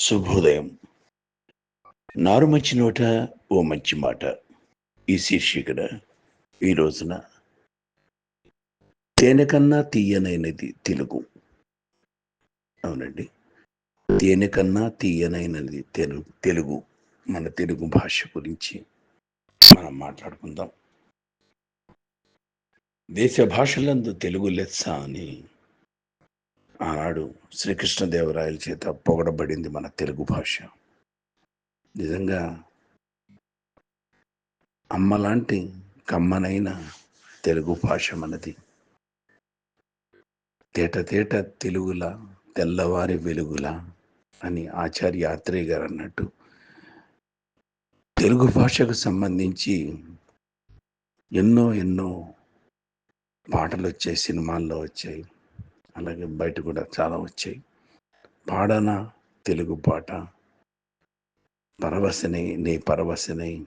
శుభోదయం. నారు మంచి నోట ఓ మంచి మాట. ఈ శీర్షికన ఈ రోజున తేనె కన్నా తీయనైనది తెలుగు. అవునండి. తేనె కన్నా తీయనైనది తెలుగు తెలుగు. మన తెలుగు భాష గురించి మనం మాట్లాడుకుందాం. దేశ భాషలందు తెలుగు లెస్స అని ఆనాడు శ్రీకృష్ణదేవరాయల చేత పొగడబడింది మన తెలుగు భాష. నిజంగా అమ్మలాంటి కమ్మనైన తెలుగు భాష మనది. తేట తేట తెలుగుల తెల్లవారి వెలుగుల అని ఆచార్య ఆత్రేయ గారు అన్నట్టు తెలుగు భాషకు సంబంధించి ఎన్నో ఎన్నో పాటలు వచ్చాయి సినిమాల్లో వచ్చాయి. అలాగే బయట కూడా చాలా వచ్చాయి. పాడన తెలుగు పాట. పరవశనే నీ పరవశనే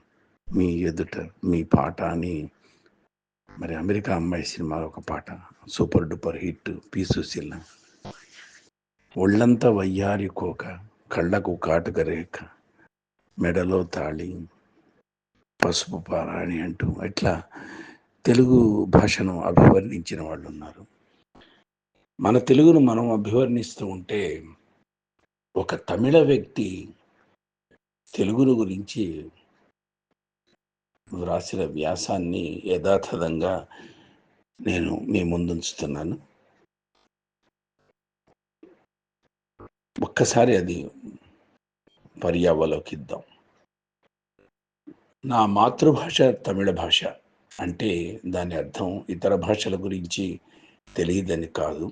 మీ ఎదుట మీ పాట అని మరి అమెరికా అమ్మాయి సినిమాలో ఒక పాట. Super duper hit P Susheela. ఒళ్ళంతా వయ్యారి కోక కళ్ళకు కాటుక రేఖ మెడలో తాళి పసుపు పారాణి అంటూ ఇట్లా తెలుగు భాషను అభివర్ణించిన వాళ్ళు ఉన్నారు మన తెలుగును మనం అభివర్ణిస్తూ ఉంటే ఒక తమిళ వ్యక్తి తెలుగును గురించి వ్రాసిన వ్యాసాన్ని యథాతథంగా నేను మీ ముందుంచుతున్నాను. ఒక్కసారి అది పర్యావలోకిద్దాం నా మాతృభాష తమిళ భాష అంటే దాని అర్థం ఇతర భాషల గురించి తెలియదని కాదు.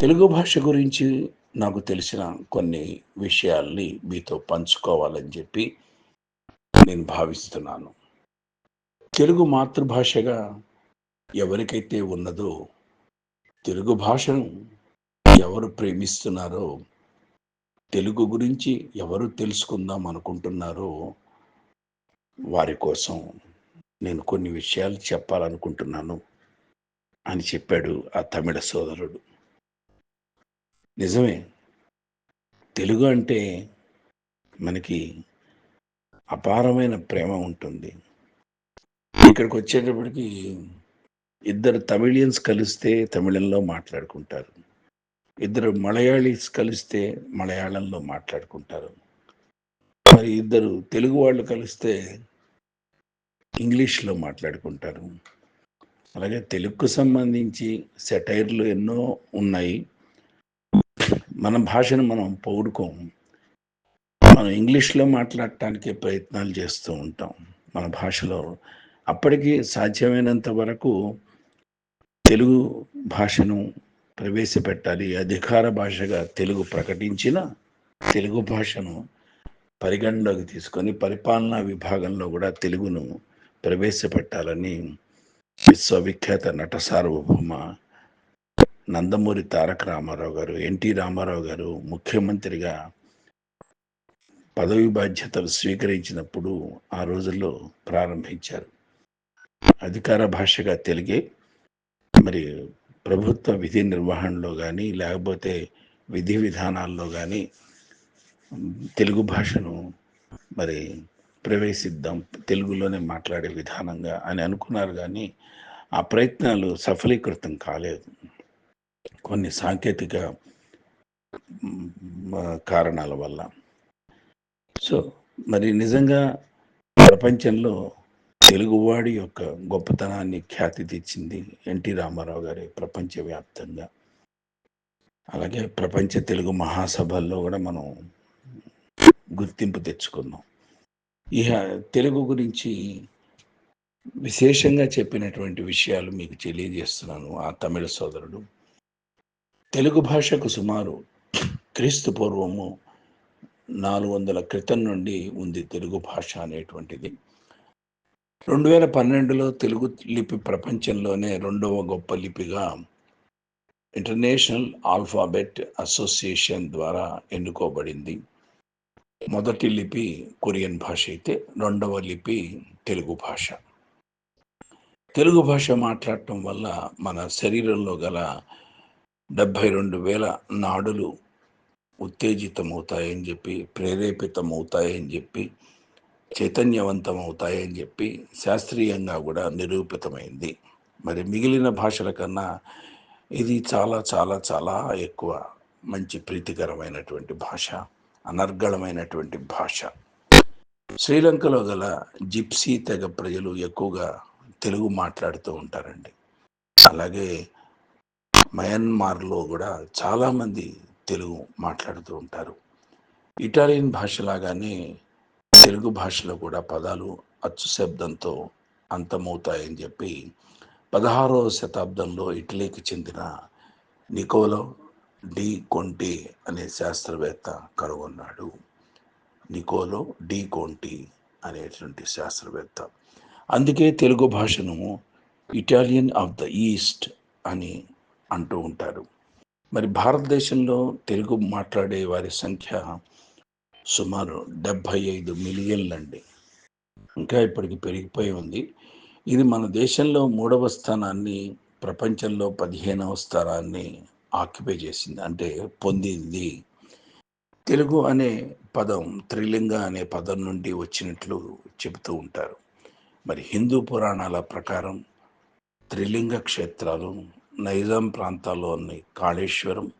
తెలుగు భాష గురించి నాకు తెలిసిన కొన్ని విషయాల్ని మీతో పంచుకోవాలని చెప్పి నేను భావిస్తున్నాను. తెలుగు మాతృభాషగా ఎవరికైతే ఉన్నదో తెలుగు భాషను ఎవరు ప్రేమిస్తున్నారో తెలుగు గురించి ఎవరు తెలుసుకుందాం అనుకుంటున్నారో వారి కోసం నేను కొన్ని విషయాలు చెప్పాలనుకుంటున్నాను. అని చెప్పాడు ఆ తమిళ సోదరుడు. నిజమే తెలుగు అంటే మనకి అపారమైన ప్రేమ ఉంటుంది. ఇక్కడికి వచ్చేటప్పటికి ఇద్దరు తమిళియన్స్ కలిస్తే తమిళంలో మాట్లాడుకుంటారు. ఇద్దరు మలయాళీస్ కలిస్తే మలయాళంలో మాట్లాడుకుంటారు. మరి ఇద్దరు తెలుగు వాళ్ళు కలిస్తే ఇంగ్లీష్లో మాట్లాడుకుంటారు. అలాగే తెలుగుకు సంబంధించి సెటైర్లు ఎన్నో ఉన్నాయి. మన భాషను మనం పౌడుకోం మనం ఇంగ్లీష్లో మాట్లాడటానికి ప్రయత్నాలు చేస్తూ ఉంటాం. మన భాషలో అప్పటికి సాధ్యమైనంత వరకు తెలుగు భాషను ప్రవేశపెట్టాలి. అధికార భాషగా తెలుగు ప్రకటించిన తెలుగు భాషను పరిగణలోకి తీసుకొని పరిపాలనా విభాగంలో కూడా తెలుగును ప్రవేశపెట్టాలని విశ్వవిఖ్యాత నట సార్వభౌమ నందమూరి తారక రామారావు గారు ఎన్టీ రామారావు గారు ముఖ్యమంత్రిగా పదవి బాధ్యతలు స్వీకరించినప్పుడు ఆ రోజుల్లో ప్రారంభించారు. అధికార భాషగా తెలుగే మరి ప్రభుత్వ విధి నిర్వహణలో కానీ లేకపోతే విధి విధానాల్లో కానీ తెలుగు భాషను మరి ప్రవేశిద్దాం తెలుగులోనే మాట్లాడే విధానంగా అని అనుకున్నారు కానీ ఆ ప్రయత్నాలు సఫలీకృతం కాలేదు. కొన్ని సాంకేతిక కారణాల వల్ల. సో మరి నిజంగా ప్రపంచంలో తెలుగువాడి యొక్క గొప్పతనాన్ని ఖ్యాతి తెచ్చింది ఎన్టీ రామారావు గారి ప్రపంచవ్యాప్తంగా. అలాగే ప్రపంచ తెలుగు మహాసభల్లో కూడా మనం గుర్తింపు తెచ్చుకున్నాం. ఇక తెలుగు గురించి విశేషంగా చెప్పినటువంటి విషయాలు మీకు తెలియజేస్తున్నాను. ఆ తమిళ సోదరుడు తెలుగు భాషకు సుమారు క్రీస్తు పూర్వము నాలుగు వందల క్రితం నుండి ఉంది తెలుగు భాష అనేటువంటిది. రెండు వేల పన్నెండులో తెలుగు లిపి ప్రపంచంలోనే రెండవ గొప్ప లిపిగా ఇంటర్నేషనల్ ఆల్ఫాబెట్ అసోసియేషన్ ద్వారా ఎన్నుకోబడింది. మొదటి లిపి కొరియన్ భాష అయితే రెండవ లిపి తెలుగు భాష. తెలుగు భాష మాట్లాడటం వల్ల మన శరీరంలో గల డెబ్భై రెండు వేల నాడులు ఉత్తేజితమవుతాయని చెప్పి ప్రేరేపితమవుతాయని చెప్పి చైతన్యవంతం అవుతాయని చెప్పి శాస్త్రీయంగా కూడా నిరూపితమైంది. మరి మిగిలిన భాషల కన్నా ఇది చాలా చాలా చాలా ఎక్కువ మంచి ప్రీతికరమైనటువంటి భాష. అనర్గళమైనటువంటి భాష. శ్రీలంకలో గల జిప్సీ తెగ ప్రజలు ఎక్కువగా తెలుగు మాట్లాడుతూ ఉంటారండి. అలాగే మయన్మార్లో కూడా చాలామంది తెలుగు మాట్లాడుతూ ఉంటారు. ఇటాలియన్ భాషలాగానే తెలుగు భాషలో కూడా పదాలు అచ్చు శబ్దంతో అంతమవుతాయని చెప్పి పదహారవ శతాబ్దంలో ఇటలీకి చెందిన నికోలో డి కొంటి అనే శాస్త్రవేత్త కనుగొన్నాడు. నికోలో డి కొంటి అనేటువంటి శాస్త్రవేత్త. అందుకే తెలుగు భాషను ఇటాలియన్ ఆఫ్ ద ఈస్ట్ అని అంటూ ఉంటారు. మరి భారతదేశంలో తెలుగు మాట్లాడే వారి సంఖ్య సుమారు డెబ్భై ఐదు మిలియన్లండి. ఇంకా ఇప్పటికి పెరిగిపోయి ఉంది. ఇది మన దేశంలో మూడవ స్థానాన్ని ప్రపంచంలో పదిహేనవ స్థానాన్ని ఆక్యుపై చేసింది. అంటే పొందింది. తెలుగు అనే పదం త్రిలింగ అనే పదం నుండి వచ్చినట్లు చెబుతూ ఉంటారు. మరి హిందూ పురాణాల ప్రకారం త్రిలింగ క్షేత్రాలు నైజాం ప్రాంతాల్లోని కాళేశ్వరం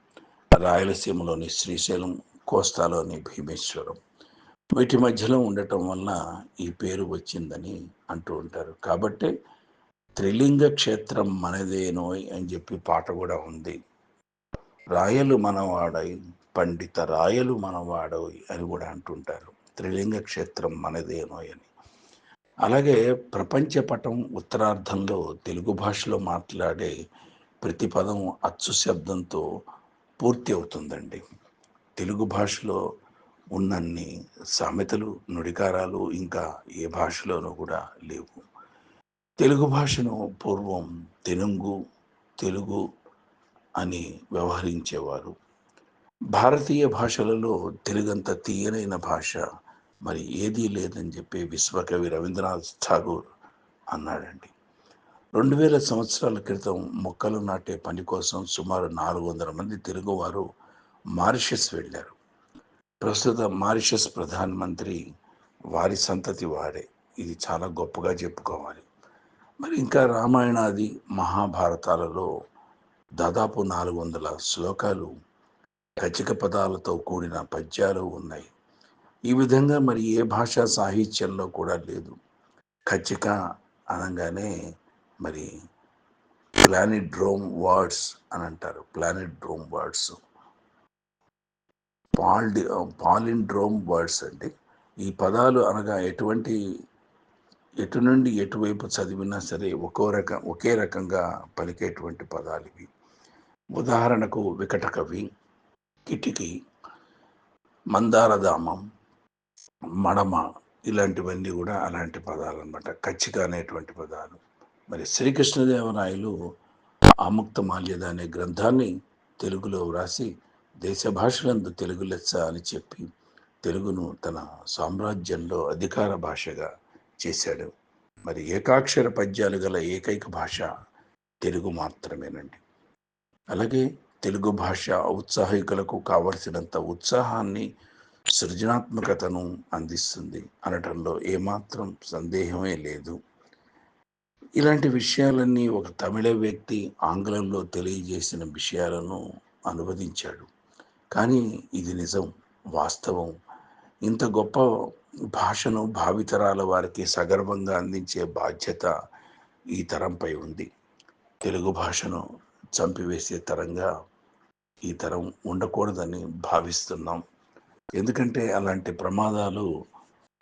రాయలసీమలోని శ్రీశైలం కోస్తాలోని భీమేశ్వరం వీటి మధ్యలో ఉండటం వలన ఈ పేరు వచ్చిందని అంటూ ఉంటారు. కాబట్టి త్రిలింగ క్షేత్రం మనదేనోయ్ అని చెప్పి పాట కూడా ఉంది. రాయలు మనవాడై పండిత రాయలు మనవాడోయ్ అని కూడా అంటుంటారు. త్రిలింగ క్షేత్రం మనదేనో అని. అలాగే ప్రపంచ పటం ఉత్తరార్ధంలో తెలుగు భాషలో మాట్లాడే ప్రతి పదం అచ్చు శబ్దంతో పూర్తి అవుతుందండి. తెలుగు భాషలో ఉన్నన్ని సామెతలు నుడికారాలు ఇంకా ఏ భాషలోనూ కూడా లేవు. తెలుగు భాషను పూర్వం తెనుగు తెలుగు అని వ్యవహరించేవారు. భారతీయ భాషలలో తెలుగంత తీయనైన భాష మరి ఏదీ లేదని చెప్పి విశ్వకవి రవీంద్రనాథ్ ఠాగూర్ అన్నాడండి. రెండు వేల సంవత్సరాల క్రితం మొక్కలు నాటే పని కోసం సుమారు నాలుగు వందల మంది తెలుగువారు మారిషస్ వెళ్ళారు. ప్రస్తుత మారిషస్ ప్రధానమంత్రి వారి సంతతి వారే ఇది చాలా గొప్పగా చెప్పుకోవాలి. మరి ఇంకా రామాయణాది మహాభారతాలలో దాదాపు నాలుగు వందల శ్లోకాలు కచిక పదాలతో కూడిన పద్యాలు ఉన్నాయి. ఈ విధంగా మరి ఏ భాషా సాహిత్యంలో కూడా లేదు. కచ్చిక అనగానే మరి ప్లానెట్ డ్రోమ్ వర్డ్స్ అని అంటారు. Palindrome words. పాల్డి పాలిండ్రోమ్ వర్డ్స్ అండి. ఈ పదాలు అనగా ఎటువంటి ఎటు నుండి ఎటువైపు చదివినా సరే ఒక్కో రకం ఒకే రకంగా పలికేటువంటి పదాలు ఇవి. ఉదాహరణకు వికట కవి కిటికీ మందారధామం మడమ ఇలాంటివన్నీ కూడా అలాంటి పదాలు అనమాట కచ్చిక అనేటువంటి పదాలు. మరి శ్రీకృష్ణదేవరాయలు ఆముక్త మాల్యద అనే గ్రంథాన్ని తెలుగులో వ్రాసి దేశ భాషలందు తెలుగు లెస్స అని చెప్పి తెలుగును తన సామ్రాజ్యంలో అధికార భాషగా చేశాడు. మరి ఏకాక్షర పద్యాలు గల ఏకైక భాష తెలుగు మాత్రమేనండి. అలాగే తెలుగు భాష ఔత్సాహికులకు కావలసినంత ఉత్సాహాన్ని సృజనాత్మకతను అందిస్తుంది అనటంలో ఏమాత్రం సందేహమే లేదు. ఇలాంటి విషయాలన్నీ ఒక తమిళ వ్యక్తి ఆంగ్లంలో తెలియజేసిన విషయాలను అనువదించాడు. కానీ ఇది నిజం వాస్తవం. ఇంత గొప్ప భాషను భావితరాల వారికి సగర్వంగా అందించే బాధ్యత ఈ తరంపై ఉంది. తెలుగు భాషను చంపివేసే తరంగా ఈ తరం ఉండకూడదని భావిస్తున్నాం. ఎందుకంటే అలాంటి ప్రమాదాలు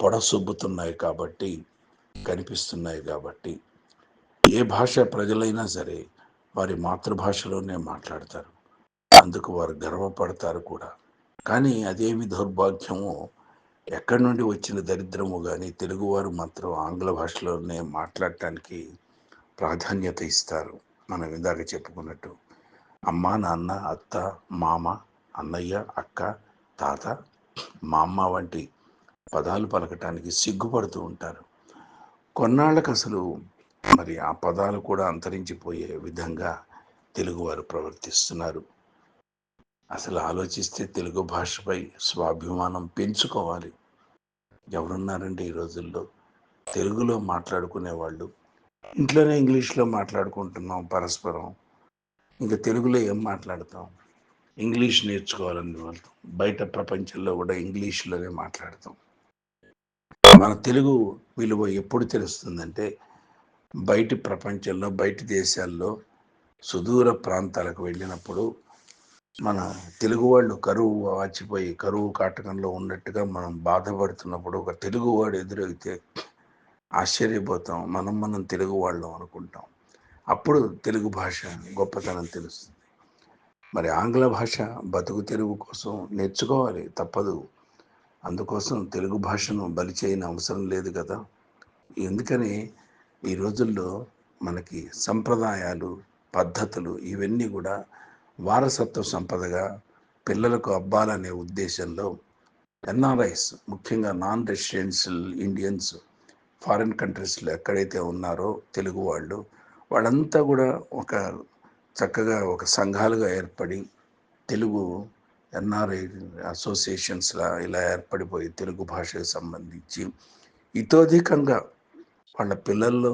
పొడసొబ్బుతున్నాయి కాబట్టి కనిపిస్తున్నాయి కాబట్టి ఏ భాష ప్రజలైనా సరే వారి మాతృభాషలోనే మాట్లాడతారు. అందుకు వారు గర్వపడతారు కూడా. కానీ అదేమి దౌర్భాగ్యమో ఎక్కడి నుండి వచ్చిన దరిద్రము కానీ తెలుగువారు మాత్రం ఆంగ్ల భాషలోనే మాట్లాడటానికి ప్రాధాన్యత ఇస్తారు. మనం ఇందాక చెప్పుకున్నట్టు అమ్మ నాన్న అత్త మామ అన్నయ్య అక్క తాత మా అమ్మ వంటి పదాలు పలకటానికి సిగ్గుపడుతూ ఉంటారు. కొన్నాళ్ళకు అసలు మరి ఆ పదాలు కూడా అంతరించిపోయే విధంగా తెలుగువారు ప్రవర్తిస్తున్నారు. అసలు ఆలోచిస్తే తెలుగు భాషపై స్వాభిమానం పెంచుకోవాలి. ఎవరున్నారండి ఈ రోజుల్లో? తెలుగులో మాట్లాడుకునే వాళ్ళు ఇంట్లోనే ఇంగ్లీష్లో మాట్లాడుకుంటున్నాం పరస్పరం. ఇంకా తెలుగులో ఏం మాట్లాడతాం? ఇంగ్లీష్ నేర్చుకోవాలని వెళ్తాం బయట ప్రపంచంలో కూడా ఇంగ్లీష్లోనే మాట్లాడతాం. మన తెలుగు విలువ ఎప్పుడు తెలుస్తుందంటే బయటి ప్రపంచంలో బయటి దేశాల్లో సుదూర ప్రాంతాలకు వెళ్ళినప్పుడు మన తెలుగు వాళ్ళు కరువు వాచిపోయి కరువు కాటకంలో ఉన్నట్టుగా మనం బాధపడుతున్నప్పుడు ఒక తెలుగువాడు ఎదురైతే ఆశ్చర్యపోతాం. మనం మనం తెలుగు వాళ్ళం అనుకుంటాం. అప్పుడు తెలుగు భాష గొప్పతనం తెలుస్తుంది. మరి ఆంగ్ల భాష బతుకు తెలుగు కోసం నేర్చుకోవాలి తప్పదు. అందుకోసం తెలుగు భాషను బలి చేయని అవసరం లేదు కదా. ఎందుకని ఈ రోజుల్లో మనకి సంప్రదాయాలు పద్ధతులు ఇవన్నీ కూడా వారసత్వ సంపదగా పిల్లలకు అబ్బాలనే ఉద్దేశంలో ఎన్ఆర్ఐస్ ముఖ్యంగా నాన్ రెసిడెన్షియల్ ఇండియన్స్ ఫారిన్ కంట్రీస్లో ఎక్కడైతే ఉన్నారో తెలుగు వాళ్ళు వాళ్ళంతా కూడా ఒక చక్కగా ఒక సంఘాలుగా ఏర్పడి తెలుగు ఎన్ఆర్ఐ అసోసియేషన్స్లా ఇలా ఏర్పడిపోయి తెలుగు భాషకు సంబంధించి ఇతోధికంగా వాళ్ళ పిల్లల్లో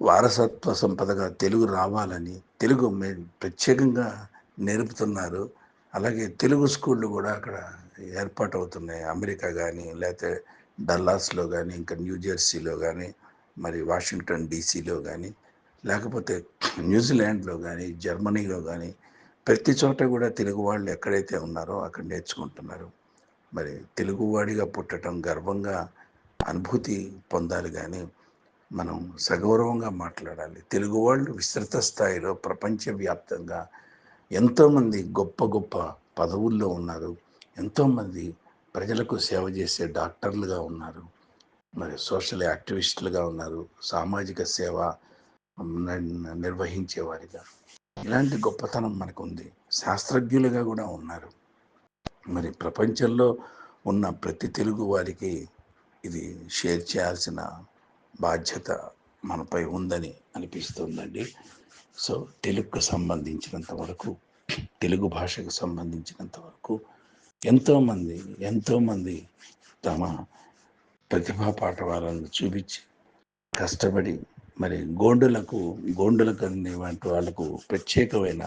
వారసత్వ సంపదగా తెలుగు రావాలని తెలుగు మే ప్రత్యేకంగా నేర్పుతున్నారు. అలాగే తెలుగు స్కూళ్ళు కూడా అక్కడ ఏర్పాటు అవుతున్నాయి అమెరికా కానీ లేకపోతే డల్లాస్లో కానీ ఇంకా న్యూజెర్సీలో కానీ మరి వాషింగ్టన్ డీసీలో కానీ లేకపోతే న్యూజిలాండ్లో కానీ జర్మనీలో కానీ ప్రతి చోట కూడా తెలుగు వాళ్ళు ఎక్కడైతే ఉన్నారో అక్కడ నేర్చుకుంటున్నారు. మరి తెలుగువాడిగా పుట్టడం గర్వంగా అనుభూతి పొందాలి కానీ మనం సగౌరవంగా మాట్లాడాలి. తెలుగు వాళ్ళు విస్తృత స్థాయిలో ప్రపంచవ్యాప్తంగా ఎంతోమంది గొప్ప గొప్ప పదవుల్లో ఉన్నారు. ఎంతోమంది ప్రజలకు సేవ చేసే డాక్టర్లుగా ఉన్నారు. మరి సోషల్ యాక్టివిస్టులుగా ఉన్నారు. సామాజిక సేవ నిర్వహించేవారిగా ఇలాంటి గొప్పతనం మనకు ఉంది శాస్త్రజ్ఞులుగా కూడా ఉన్నారు. మరి ప్రపంచంలో ఉన్న ప్రతి తెలుగు వారికి ఇది షేర్ చేయాల్సిన బాధ్యత మనపై ఉందని అనిపిస్తుందండి. సో తెలుగుకు సంబంధించినంత వరకు తెలుగు భాషకు సంబంధించినంత వరకు ఎంతోమంది ఎంతోమంది తమ ప్రతిభా పాఠవాలను చూపించి కష్టపడి మరి గోండులకు గోండులకు అనే వంటి వాళ్ళకు ప్రత్యేకమైన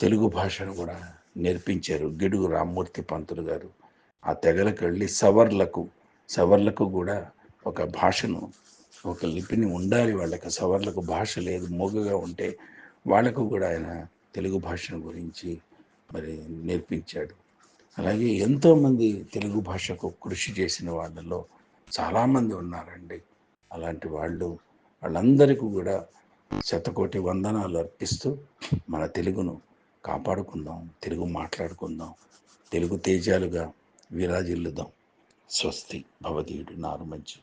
తెలుగు భాషను కూడా నేర్పించారు గిడుగు రామ్మూర్తి పంతులు గారు. ఆ తెగలకు వెళ్ళి సవర్లకు సవర్లకు కూడా ఒక భాషను ఒక లిపిని ఉండాలి వాళ్ళకి. సవర్లకు భాష లేదు మూగగా ఉంటే వాళ్ళకు కూడా ఆయన తెలుగు భాషను గురించి మరి నేర్పించాడు. అలాగే ఎంతోమంది తెలుగు భాషకు కృషి చేసిన వాళ్ళలో చాలామంది ఉన్నారండి. అలాంటి వాళ్ళు వాళ్ళందరికీ కూడా శతకోటి వందనాలు అర్పిస్తూ మన తెలుగును కాపాడుకుందాం తెలుగు మాట్లాడుకుందాం తెలుగు తేజాలుగా విరాజిల్లుదాం. స్వస్తి. భవదీయుడు నారు మంచి